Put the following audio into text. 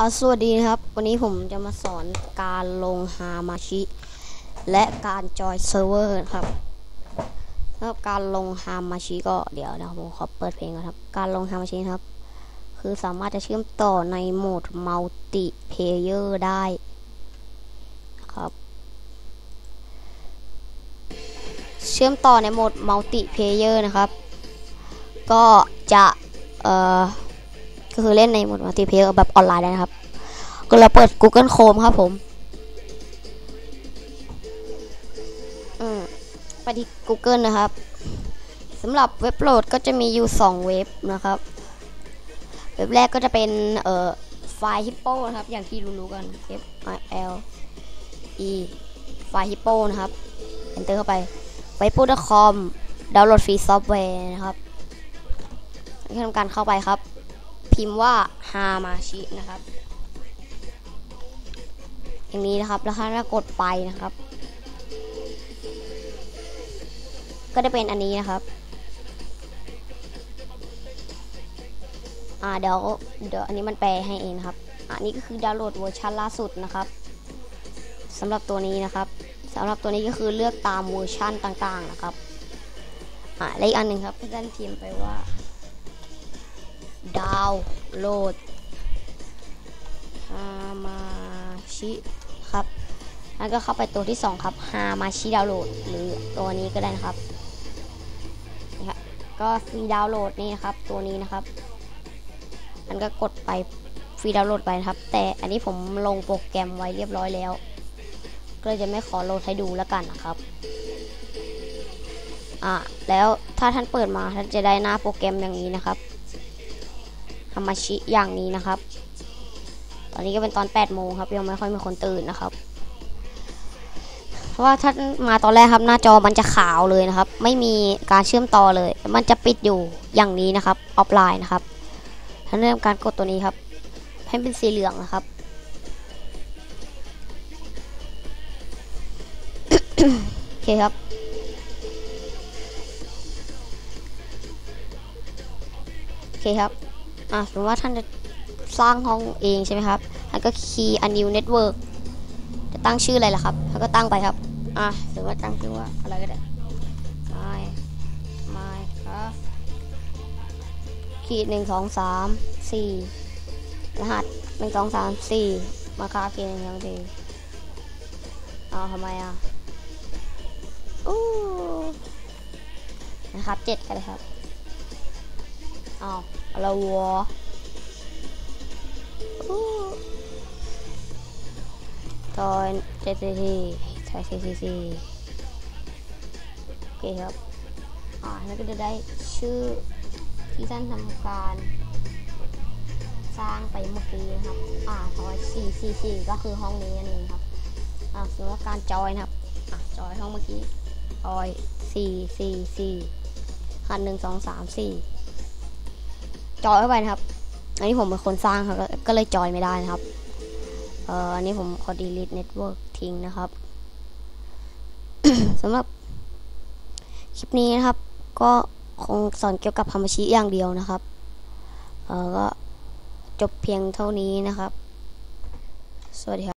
อาสวัสดีครับ วันนี้ผมจะมาสอนการลงฮามาชิ และการจอยเซิร์ฟเวอร์ครับแล้วการลงฮามาชิก็เดี๋ยวนะผมขอเปิดเพลงก่อนครับ การลงฮามาชิครับ คือสามารถจะเชื่อมต่อในโหมดมัลติเพเยอร์ได้ครับ เชื่อมต่อในโหมดมัลติเพเยอร์นะครับ ก็จะเอ่อ ก็คือเล่นในโหมดมัลติเพเยอร์แบบออนไลน์ได้นะครับ ก็เราเปิด Google Chrome ครับผมไปที่ Google นะครับสำหรับเว็บโหลดก็จะมีอยู่ 2 เว็บนะครับ เว็บแรกก็จะเป็นเอ่อไฟล์ฮิปโปนะครับ อย่างที่รู้ๆกัน F I L E ไฟล์ฮิปโปนะครับ enter เข้าไปไฟ p o c o m ดาวน์โหลดฟรีซอฟต์แวร์นะครับให้ทำการเข้าไปครับ พิมพ์ว่าฮามาชินะครับ อย่างนี้นะครับแล้วถ้ากดไปนะครับ ก็จะเป็นอันนี้นะครับอ่าเดี๋ยวเดี๋ยวอันนี้มันแปลให้เองนะครับ อันนี้ก็คือดาวน์โหลดเวอร์ชันล่าสุดนะครับสำหรับตัวนี้นะครับสำหรับตัวนี้ก็คือเลือกตามเวอร์ชันต่างๆนะครับอ่าและอีกอันหนึ่งครับท่านพิมพ์ไปว่า ดาวน์โหลดฮามาชิครับแล้วก็เข้าไปตัวที่ 2 ครับฮามาชิดาวน์โหลด หรือตัวนี้ก็ได้นะครับนี่ครับก็ฟรีดาวน์โหลดนี่นะครับ ตัวนี้นะครับ มันก็กดไปฟรีดาวน์โหลดไปนะครับ แต่อันนี้ผมลงโปรแกรมไว้เรียบร้อยแล้ว ก็เลยจะไม่ขอโหลดให้ดูแล้วกันนะครับอ่าแล้วถ้าท่านเปิดมาท่านจะได้หน้าโปรแกรมอย่างนี้นะครับ ฮามาชิอย่างนี้นะครับ ตอนนี้ก็เป็นตอน8โมงครับ ยังไม่ค่อยมีคนตื่นนะครับ เพราะว่าถ้ามาตอนแรกครับ หน้าจอมันจะขาวเลยนะครับ ไม่มีการเชื่อมต่อเลย มันจะปิดอยู่อย่างนี้นะครับ ออฟไลน์นะครับท่านเริ่มการกดตัวนี้ครับ ให้เป็นสีเหลืองนะครับโอเคครับโอเคครับ อะสมมติว่าท่านจะสร้างห้องเองใช่ไหมครับท่านก็คีย์ a new network จะตั้งชื่ออะไรล่ะครับท่านก็ตั้งไปครับ อะสมมติว่าตั้งชื่อว่าอะไรก็ได้ my my ครับขีดหนึ่งสองสามสี่รหัสหนึ่งสองสามสี่มาคาขีดหนึ่งสองสี่เอาทำไมอะอู้นะครับเจ็ดกันเลยครับ อ้าวอะไรวะทอยเจซีซีทอยซีซีซีโอเคครับ อ่าแล้วก็จะได้ชื่อที่ท่านทำการสร้างไปเมื่อกี้นะครับ อ่าทอยสี่สี่สี่ก็คือห้องนี้นั่นเองครับ อ่าสมมติว่าการจอยนะครับ อะจอยห้องเมื่อกี้จอยสี่สี่สี่หันหนึ่งสองสามสี่ จอยเข้าไปนะครับ อันนี้ผมเป็นคนสร้างครับ ก็เลยจอยไม่ได้นะครับ เอ่ออันนี้ผมขอ delete network ทิ้งนะครับสำหรับคลิปนี้นะครับ ก็คงสอนเกี่ยวกับฮามาชิอย่างเดียวนะครับ เอ่อก็จบเพียงเท่านี้นะครับ สวัสดีครับ